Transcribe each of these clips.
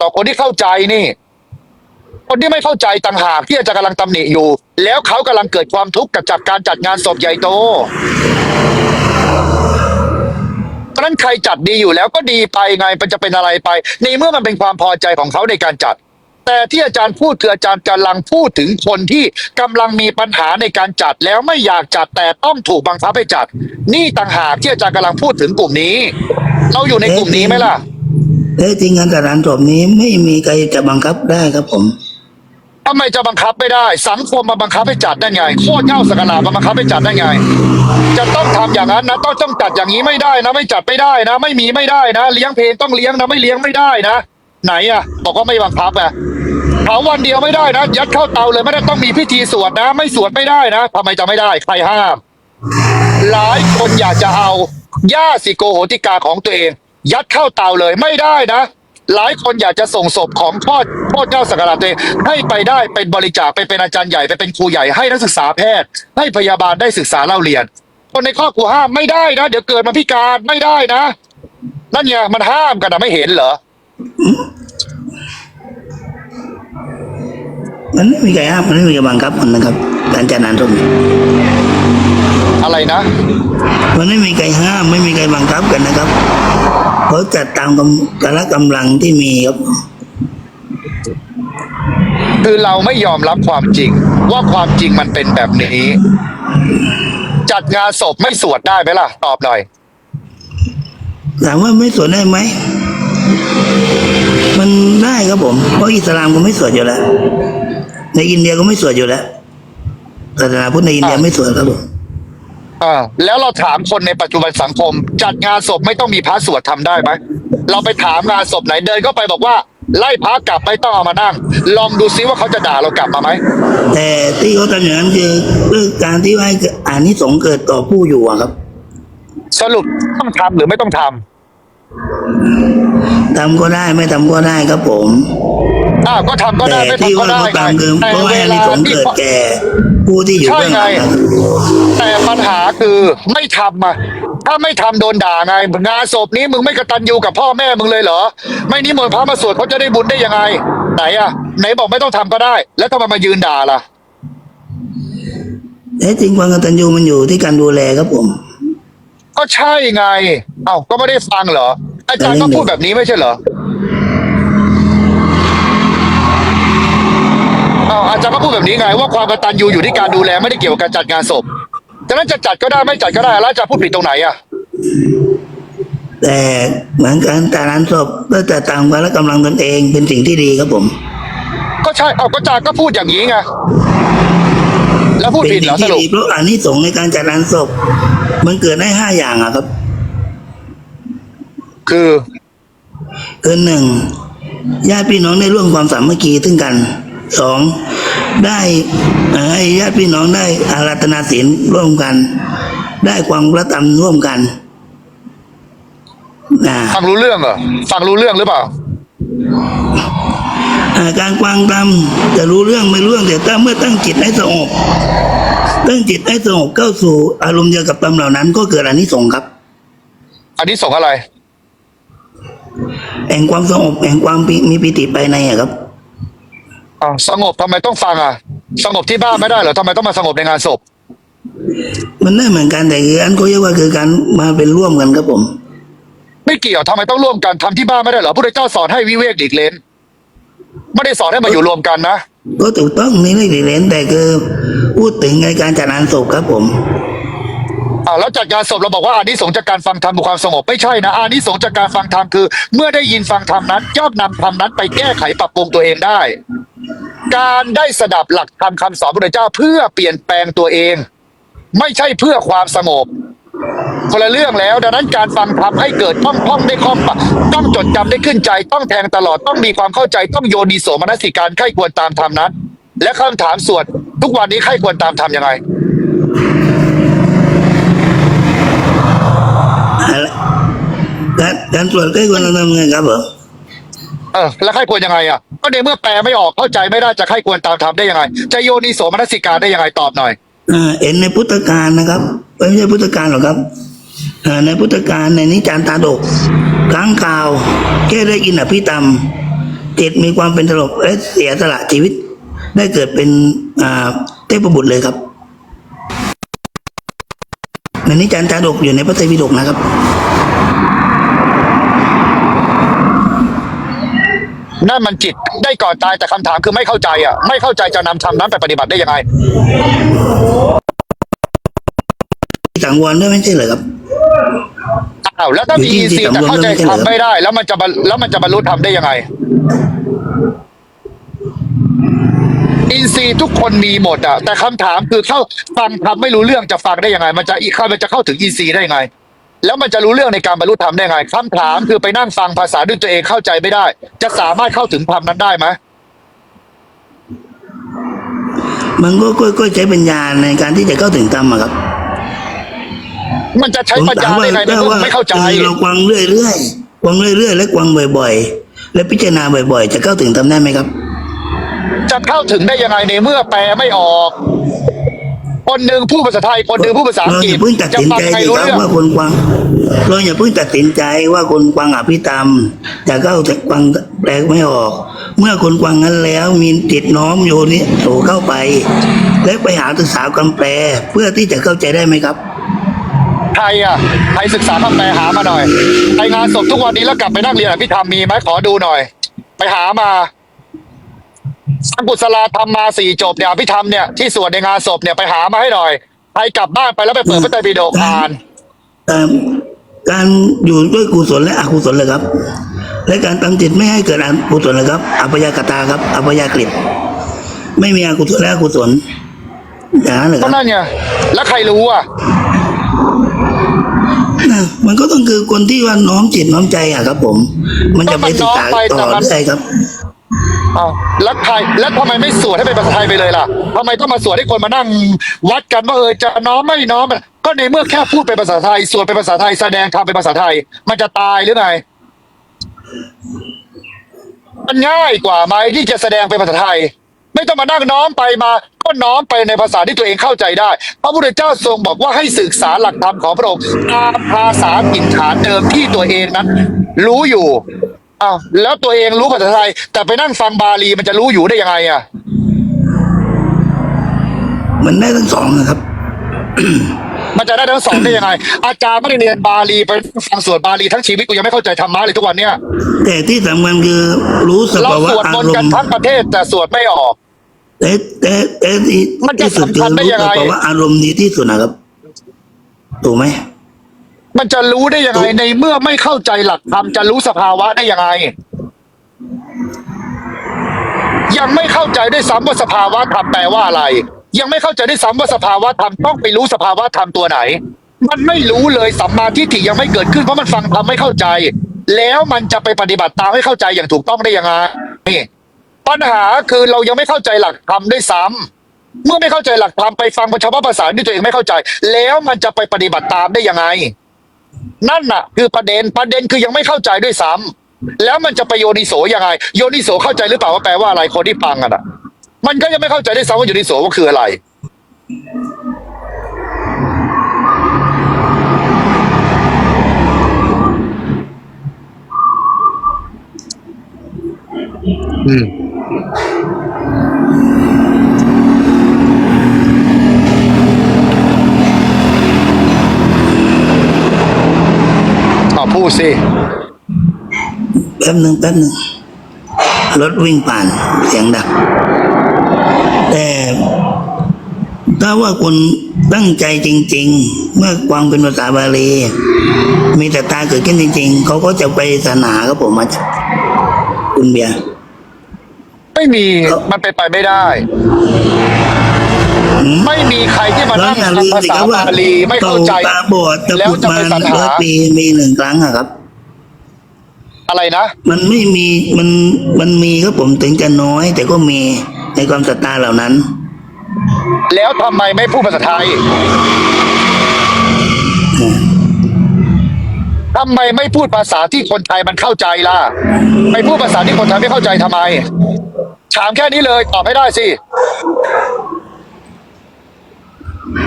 ต่อคนที่เข้าใจนี่ คนที่ไม่เข้าใจต่างหากที่อาจารย์กำลังตำหนิอยู่ แล้วเขากำลังเกิดความทุกข์กับจากการจัดงานศพใหญ่โตเพราะนั้นใครจัดดีอยู่แล้วก็ดีไปไงมันจะเป็นอะไรไปในเมื่อมันเป็นความพอใจของเขาในการจัด แต่ที่อาจารย์พูดคืออาจารย์กำลังพูดถึงคนที่กำลังมีปัญหาในการจัดแล้วไม่อยากจัดแต่ต้องถูกบังคับให้จัด นี่ต่างหากที่อาจารย์กำลังพูดถึงกลุ่มนี้ เราอยู่ในกลุ่มนี้ไหมล่ะ แท้จริงการจัดงานศพนี้ไม่มีใครจะบังคับได้ครับผมทำไมจะบังคับไม่ได้ สังคมมาบังคับให้จัดได้ไงโคตรเง่าสกลามาบังคับให้จัดได้ไง จะต้องทำอย่างนั้นนะต้องต้องจัดอย่างนี้ไม่ได้นะ ไม่จัดไม่ได้นะ ไม่มีไม่ได้นะ เลี้ยงเพลงต้องเลี้ยงนะไม่เลี้ยงไม่ได้นะ ไหนอะบอกว่าไม่บังคับอะเผาวันเดียวไม่ได้นะ ยัดเข้าเตาเลยไม่ได้ต้องมีพิธีสวดนะ ไม่สวดไม่ได้นะทำไมจะไม่ได้ใครห้าม หลายคนอยากจะเอาย่าสิโกโหติกาของตัวเอง ยัดเข้าเตาเลยไม่ได้นะ หลายคนอยากจะส่งศพของพ่อพ่อเจ้าสักการะตัวเองให้ไปได้เป็นบริจาคไปเป็นอาจารย์ใหญ่ไปเป็นครูใหญ่ให้นักศึกษาแพทย์ ให้พยาบาลได้ศึกษาเล่าเรียน คนในครอบครัวห้ามไม่ได้นะ เดี๋ยวเกิดมาพิการไม่ได้นะ นั่นไงมันห้ามกันนะไม่เห็นเหรอมันไม่มีใครห้ามมันไม่มีใครบังคับมันนะครับ การจัดงานศพอะไรนะ มันไม่มีใครห้ามไม่มีใครบังคับกันนะครับ เขาจัดตามกำกำลังกำลังที่มีครับคือเราไม่ยอมรับความจริง ว่าความจริงมันเป็นแบบนี้ จัดงานศพไม่สวดได้ไหมล่ะ ตอบหน่อยถามว่าไม่สวดได้ไหมมันได้ครับผมเพราะอิสลามก็ไม่สวดอยู่แล้ว ในอินเดียก็ไม่สวดอยู่แล้วศาสนาพุทธในอินเดียอะไม่สวดครับผม อ่าแล้วเราถามคนในปัจจุบันสังคม จัดงานศพไม่ต้องมีพระสวดทำได้ไหมเราไปถามงานศพไหนเดินเข้าไปบอกว่า ไล่พระกลับไม่ต้องเอามานั่ง ลองดูซิว่าเขาจะด่าเรากลับมาไหม แต่ที่เขาทำอย่างนั้นคือเพื่อการที่ว่าให้อานิสงส์เกิดต่อผู้อยู่อะครับสรุปต้องทำหรือไม่ต้องทำ ทำก็ได้ไม่ทำก็ได้ครับผม อ้าวก็ทำก็ได้แต่ไม่ที่ทำก็ว่าได้เขาไงทำคือแต่เพราะเวให้อานิลาสงส์ที่เกิดแก่ ผู้ที่อยู่ใช่เบื้องหไง ลังครับแต่ปัญหาคือไม่ทำอะถ้าไม่ทำโดนด่าไงงานศพนี้มึงไม่กระตันยูกับพ่อแม่มึงเลยเหรอ ไม่นิมนต์พระมาสวดเขาจะได้บุญได้ยังไง ไหนอะ ไหนบอกไม่ต้องทำก็ได้ แล้วทำไมมายืนด่าล่ะแต่จริงความกตัญญูมันอยู่ที่การดูแลครับผม ก็ใช่ไง เอ้าก็ไม่ได้ฟังเหรอ อาจารย์ก็พูดแบบนี้ไม่ใช่เหรอ เอ้าอาจารย์ก็พูดแบบนี้ไง ว่าความกตัญญูอยู่ที่การดูแลไม่ได้เกี่ยวกับการจัดงานศพฉะนั้นจะจัดก็ได้ไม่จัดก็ได้แล้วอาจารย์พูดผิดตรงไหนอะแต่เหมือนการแต่ร้านศพก็จะตามกันและกำลังตนเองเป็นสิ่งที่ดีครับผม ก็ใช่เอาก็อาจารย์ก็พูดอย่างนี้ไงแล้วพูดเป็นผิดเหรสิ่องสที่รุปดีเพราะอานิสงส์ในการจัดร้านศพ มันเกิดได้ห้าอย่างอะครับ คือคือหนึ่งญาติพี่น้องได้ร่วมความสามัคคีซึ่งกัน สองได้เอ่อให้ญาติพี่น้องได้อาราธนาศีลร่วมกัน ได้ความกระทำร่วมกันนะฟังรู้เรื่องเหรอฟังรู้เรื่องหรือเปล่าอ่าการกวางตำจะรู้เรื่องไม่รู้เรื่องแต่ถ้าเมื่อตั้งจิตให้สงบตั้งจิตให้สงบเข้าสู่อารมณ์เดียวกับตำเหล่านั้น ก็เกิดอานิสงส์ครับ อันนี้ส่งส์อะไรแห่งความสงบแห่งความมีปิติภายในอะครับ อ่าวสงบทำไมต้องฟังอะ สงบที่บ้านไม่ได้เหรอทำไมต้องมาสงบในงานศพ มันได้เหมือนกันแต่คืออันก็เรียกว่าคือการมาเป็นร่วมกันครับผม ไม่เกี่ยวทำไมต้องร่วมกันทำที่บ้านไม่ได้เหรอพระพุทธเจ้าสอนให้วิเวกหลีกเล้นไม่ได้สอนให้มาอยู่รวมกันนะ ก็ถูกต้องนี่ไม่ได้เล่นแต่คือพูดถึงในการจัดงานศพครับผม อ่าแล้วจัดงานศพเราบอกว่าอานิสงส์จากการฟังธรรมบุความสงบไม่ใช่นะอานิสงส์จากการฟังธรรมคือ เมื่อได้ยินฟังธรรมนั้นย่อมนำธรรมนั้นไปแก้ไขปรับปรุงตัวเองได้ การได้สดับหลักธรรมคำสอนพระพุทธเจ้าเพื่อเปลี่ยนแปลงตัวเอง ไม่ใช่เพื่อความสงบคนละเรื่องแล้ว ดังนั้นการฟังธรรมให้เกิดท่องท่องได้คล่องปากต้องจดจำได้ขึ้นใจ ต้องแทงตลอดต้องมีความเข้าใจต้องโยนิโสมนสิการไข้ควรตามธรรมนั้น และคำถามสวนทุกวันนี้ไข้ควรตามธรรมยังไง การการ ตรวจใกล้ควรทำไงครับผมเออแล้วใครควรยังไงอะก็ในเมื่อแปลไม่ออกเข้าใจไม่ได้จะใครควรตามทำได้ยังไง จะโยนิโสมนสิการได้ยังไงตอบหน่อยอ่าเห็นในพุทธการนะครับไม่ใช่พุทธการหรอกครับอ่าในพุทธการในนิจานตาดกค้างข่าวแค่ได้ยินอภิธรรมจิตมีความเป็นตลกและเสียสละชีวิต ได้เกิดเป็นอ่าเทพบุตรเลยครับในนี้จันทร์จาดกอยู่ในพระไตรปิฎกนะครับ นั่นมันจิตได้ก่อนตายแต่คำถามคือไม่เข้าใจอะ ไม่เข้าใจจะนำธรรมนั้นไปปฏิบัติได้ยังไงสังวรด้วยไม่ใช่เหรอครับอ้าวแล้วถ้ามีอยู่อินที่ทรีย์แต่เข้าใจจิตสำรวมทำไม่ได้ แล้วมันจะบรรแล้วมันจะบรรลุธรรมได้ยังไง อินทรีย์ทุกคนมีหมดอะแต่คำถามคือเข้าฟังทำไม่รู้เรื่องจะฟังได้ยังไง มันจะอีกมันจะเข้าถึงอินทรีย์ได้ยังไง แล้วมันจะรู้เรื่องในการบรรลุธรรมได้ยังไงคำถามคือไปนั่งฟังภาษาด้วยตัวเองเข้าใจไม่ได้ จะสามารถเข้าถึงธรรมนั้นได้ไหมมันก็ก็ใช้ปัญญาในการที่จะเข้าถึงธรรมอะครับ มันจะใช้ผมปัญถาญามว่าได้ไงในถ้าเมื่อว่าไม่เข้าใจออเรากวังเรื่อยๆกวังเรื่อยๆและกวังบ่อย ๆ และพิจารณาบ่อย ๆ จะเข้าถึงธรรมได้ไหมครับ จะเข้าถึงได้ยังไงในเมื่อแปลไม่ออก คนหนึ่งพูดภาษาไทยคนหนึ่งพูดภาษาอังเรากอฤษย่าเพิ่งตัดจะสินฟังใจใครสิรู้ครับเรื่องว่าคนกวางเราอย่าเพิ่งตัดสินใจว่าคนกวางอภิธรรมจะเข้าถึงกวางแปลไม่ออก เมื่อคนกวางนั้นแล้วมีจิตน้อมโยนิโสเข้าไป และไปหาศึกษาคำแปลเพื่อที่จะเข้าใจได้ไหมครับใครอะใครศึกษาคำแปลหามาหน่อยไปงานศพทุกวันนี้แล้วกลับไปนั่งเรียนอภิธรรมมีไหมขอดูหน่อย ไปหามา สังกุศลาธรรมมาสี่จบเนี่ยอภิธรรมเนี่ยที่สวดในงานศพเนี่ยไปหามาให้หน่อยใครกลับบ้านไปแล้วไปเปิดพระไตรปิฎกอ่านเอ่อการอยู่ด้วยกุศลและอกุศลเลยครับ และการตั้งจิตไม่ให้เกิดอกุศลเลยครับอัปยากตาครับอัปยากฤิไม่มีอกุศลและอกุศลอย่างนั้นเลยคก็รับนั่นไงแล้วใครรู้อะ นะมันก็ต้องคือคนที่ว่าน้อมจิตน้อมใจอะครับ ผม มันจะไปศึกษาต่อได้ครับ อ้าแล้วใครแล้วทำไมไม่สวดให้เป็นภาษาไทยไปเลยล่ะทำไมต้องมาสวดให้คนมานั่งวัดกันว่าเออจะน้อมไม่น้อมก็ในเมื่อแค่พูดเป็นภาษาไทยสวดเป็นภาษาไทยแสดงทำเป็นภาษาไทย มันจะตายหรือไงมันง่ายกว่าไหมที่จะแสดงเป็นภาษาไทย ไม่ต้องมานั่งน้อมไปมาก็น้อมไปในภาษาที่ตัวเองเข้าใจได้ พระพุทธเจ้าทรงบอกว่าให้ศึกษาหลักธรรมของพระองค์ตามภาษาถิ่นฐานเดิมที่ตัวเองนั้นรู้อยู่ อ้าวแล้วตัวเองรู้ภาษาไทย แต่ไปนั่งฟังบาลีมันจะรู้อยู่ได้ยังไงอะมันได้ทั้งสองนะครับ มันจะได้ทั้งสองได้ยังไง อาจารย์ไม่ได้เรียนบาลีไปฟังสวดบาลีทั้งชีวิตกูยังไม่เข้าใจธรรมะเลยทุกวันเนี้ยแต่ที่สำคัญคือรู้สเราภาวะสวดอามนรต์กันมณ์ทั้งประเทศแต่สวดไม่ออก แต่แต่แต่ที่มันจะที่สุดคือสำคัญได้รู้ยังสไง ภาวะอารมณ์ดีที่สุดนะครับถูกไหม มันจะรู้ได้ยังไงในเมื่อไม่เข้าใจหลักธรรมจะรู้สภาวะได้ยังไง ยังไม่เข้าใจด้วยซ้ำว่าสภาวะธรรมแปลว่าอะไร ยังไม่เข้าใจด้วยซ้ำว่าสภาวะธรรมต้องไปรู้สภาวะธรรมตัวไหน มันไม่รู้เลยสัมมาทิฏฐิยังไม่เกิดขึ้นเพราะมันฟังธรรมไม่เข้าใจ แล้วมันจะไปปฏิบัติตามให้เข้าใจอย่างถูกต้องได้ยังไงนี่ปัญหาคือเรายังไม่เข้าใจหลักธรรมด้วยซ้ำเมื่อไม่เข้าใจหลักธรรมไปฟังเฉพาะภาษาที่ตัวเองไม่เข้าใจ แล้วมันจะไปปฏิบัติตามได้ยังไง นั่นน่ะ คือประเด็นประเด็นคือยังไม่เข้าใจด้วยซ้ำแล้วมันจะไปโยนิโสยังไง โยนิโสเข้าใจหรือเปล่าว่าแปลว่าอะไรคนที่ฟังอะน่ะ มันก็ยังไม่เข้าใจด้วยซ้ำว่าโยนิโสว่าคืออะไร อืม พูดสิแป๊บหนึ่งแป๊บหนึ่งรถวิ่งผ่านเสียงดังแต่ถ้าว่าคนตั้งใจจริง ๆ เมื่อกวางเป็นภาษาบาลี มีแต่ตาเกิดขึ้นจริง ๆ เขาก็จะไปศาสนาครับผมมาจากคุณเบียร์ไม่มีมันเป็นไปไม่ได้ ไม่มีใครที่มาแล้วนั่งอย่าลืมทำภาสิษาครับว่าบาลีไม่เข้าใจตาบอดจะแล้วพูดจะมาไปสรรร้อหายปีมีหนึ่งครั้งอะครับ อะไรนะ มันไม่มีมันมันมีครับผมถึงจะน้อย แต่ก็มีในความศรัทธาเหล่านั้น แล้วทำไมไม่พูดภาษาไทยทำไมไม่พูดภาษาที่คนไทยมันเข้าใจล่ะ ไม่พูดภาษาที่คนไทยไม่เข้าใจทำไม ถามแค่นี้เลยตอบให้ได้สิ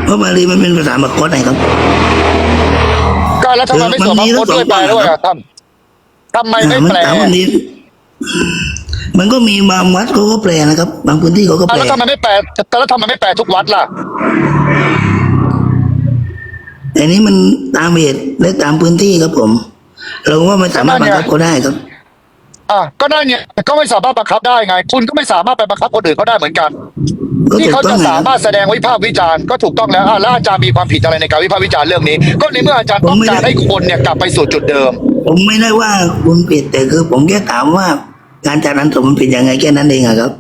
เพราะบาลีมันเป็นภาษามคตไงครับ ก็แล้วทำไมไม่สวดมันมมีงคลด้วยแปลทั้งสองด้วยฝั่อะงทำทำไมไม่มันแปลถามวันนี้มันก็มีบางวัดเขาก็แปลนะครับ บางพื้นที่เขาก็อะแปลแล้วทำไมไม่แปลแต่แล้วทำไมไม่แปลทุกวัดล่ะแต่นี้มันตามเหตุและตามพื้นที่ครับผม เราก็ไม่สามารถบังคับเขาได้ครับ อะก็นั่นเนี่ยก็ไม่สามารถบังคับได้ไง คุณก็ไม่สามารถไปบังคับคนอื่นเขาได้เหมือนกัน ก็ที่ถูกเขาต้อจะงนะสามารถแสดงวิพากษ์วิจารณ์ก็ถูกต้องแล้วอะแล้วอาจารย์มีความผิดอะไรในการวิพากษ์วิจารณ์เรื่องนี้ ก็ในเมื่ออาจารย์ต้องการให้คนเนี่ยกลับไปสู่จุดเดิม ผมไม่ได้ว่าคุณผิดแต่คือผมแค่ถามว่า การจัดงานศพมันผิดยังไงแค่นั้นเองอะครับ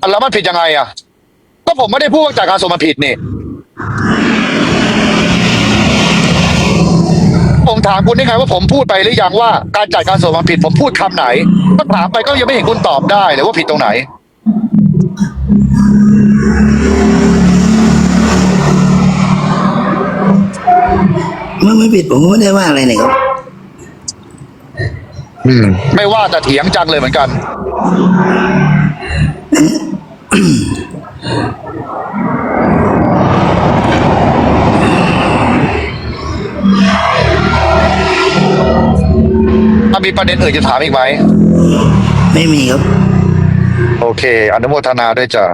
อะแล้วมันผิดยังไงอะ ก็ผมไม่ได้พูดว่าจากการสมมันผิดนี่ผม ถามคุณได้ไงว่าผมพูดไปหรือยังว่าการจัดการสมมันผิดผมพูดคำไหนก็ถามไปก็ยังไม่เห็นคุณตอบได้เลยว่าผิดตรงไหน ไม่ไม่ผิดผมก็ไม่ได้ว่าอะไรเนี่ยครับไม่ว่าแต่เถียงจังเลยเหมือนกัน ประเด็นอื่นจะถามอีกไหม ไม่มีครับ โอเค อนุโมทนาด้วยจ้ะ